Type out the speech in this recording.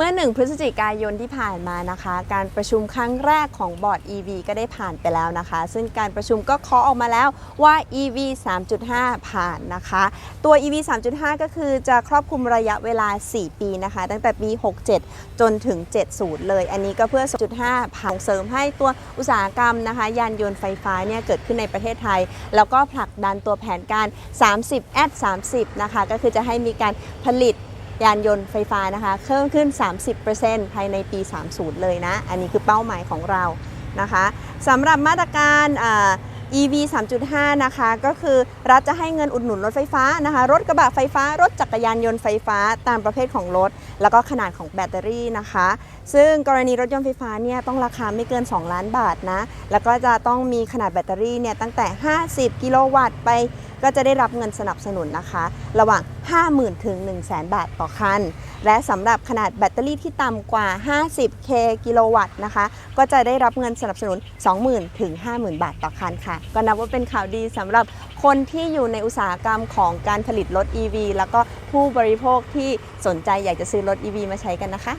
เมื่อ 1 พฤศจิกายนที่ผ่านมานะคะ การประชุมครั้งแรกของบอร์ด EV ก็ได้ผ่านไปแล้วนะคะ ซึ่งการประชุมก็เคาะออกมาแล้วว่า EV 3.5 ผ่านนะคะ ตัว EV 3.5 ก็คือจะครอบคลุมระยะเวลา 4 ปีนะคะ ตั้งแต่ปี 67 จนถึง 70 เลย อันนี้ก็เพื่อ3.5ผ่านเสริมให้ตัวอุตสาหกรรมนะคะ ยานยนต์ไฟฟ้าเนี่ยเกิดขึ้นในประเทศไทย แล้วก็ผลักดันตัวแผนการ 30 at 30 นะคะ ก็คือจะให้มีการผลิต ยานยนต์ไฟฟ้านะคะเพิ่มขึ้น 30%ภายในปี 30 เลยนะ อันนี้คือเป้าหมายของเรานะคะสำหรับมาตรการ EV 3.5 นะคะ ก็คือรัฐจะให้เงินอุดหนุนรถไฟฟ้านะคะ รถกระบะไฟฟ้า รถจักรยานยนต์ไฟฟ้าตามประเภทของรถ แล้วก็ขนาดของแบตเตอรี่นะคะ ซึ่งกรณีรถยนต์ไฟฟ้าเนี่ยต้องราคาไม่เกิน 2 ล้านบาทนะ แล้วก็จะต้องมีขนาดแบตเตอรี่เนี่ยตั้งแต่ 50 กิโลวัตต์ไป ก็จะได้รับเงินสนับสนุนนะคะ ระหว่าง 50,000 ถึง 100,000 บาทต่อคัน และสำหรับขนาดแบตเตอรี่ที่ต่ำกว่า 50K กิโลวัตต์นะคะ ก็จะได้รับเงินสนับสนุน 20,000 ถึง 50,000 บาทต่อคันค่ะ ก็นับว่าเป็นข่าวดีสำหรับคนที่อยู่ในอุตสาหกรรมของการผลิตรถ EV แล้วก็ผู้บริโภคที่สนใจอยากจะซื้อรถ EV มาใช้กันนะคะ